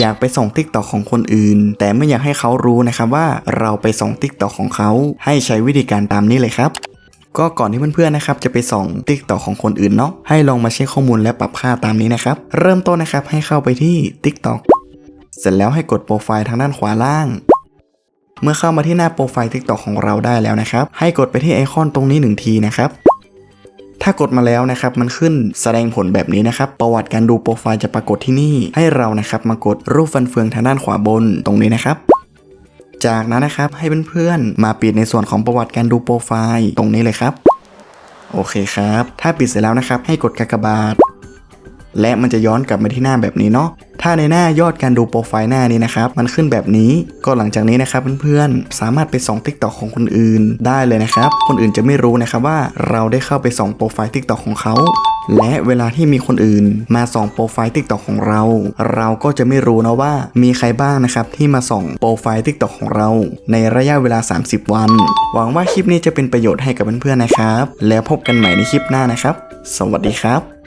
อยากไปส่องติ๊กตอกของคนอื่น แต่ไม่อยากให้เขารู้นะครับว่าเราไปส่องติ๊กตอกของเขา ให้ใช้วิธีการตามนี้เลยครับก็ก่อนที่เพื่อนๆนะครับจะไปส่องติ๊กตอกของคนอื่นเนาะให้ลองมาเช็คข้อมูลและปรับค่าตามนี้นะครับ เริ่มต้นนะครับให้เข้าไปที่ TikTok เสร็จแล้วให้กดโปรไฟล์ทางด้านขวาล่าง เมื่อเข้ามาที่หน้าโปรไฟล์ TikTok ของเราได้แล้วนะครับ ให้กดไปที่ไอคอนตรงนี้หนึ่งทีนะครับ ถ้ากดมาแล้วนะครับมันขึ้นแสดงผลแบบนี้นะครับประวัติการดูโปรไฟล์จะปรากฏที่นี่ ให้เรานะครับมากดรูปฟันเฟืองทางด้านขวาบนตรงนี้นะครับจากนั้นนะครับให้เพื่อนๆมาปิดในส่วนของประวัติการดูโปรไฟล์ตรงนี้เลยครับ โอเคครับ ถ้าปิดเสร็จแล้วนะครับให้กดกากบาท และมันจะย้อนกลับมาที่หน้าแบบนี้เนาะ ถ้าในหน้ายอดการดูโปรไฟล์หน้านี้นะครับ มันขึ้นแบบนี้ก็หลังจากนี้นะครับเพื่อนๆ สามารถไปส่อง t ิ k t o k ของคนอื่นได้เลยนะครับ คนอื่นจะไม่รู้นะครับว่าเราได้เข้าไปส่องโปรไฟล์ t ิ k t o k ของเขาและเวลาที่มีคนอื่นมาส่องโปรไฟล์ t ิ k t o k ของเรา เราก็จะไม่รู้นะว่ามีใครบ้างนะครับที่มาส่องโปรไฟล์ t ิ k t o k ของเรา ในระยะเวลา 30 วัน หวังว่าคลิปนี้จะเป็นประโยชน์ให้กับเพื่อนๆนะครับ แล้วพบกันใหม่ในคลิปหน้านะครับ สวัสดีครับ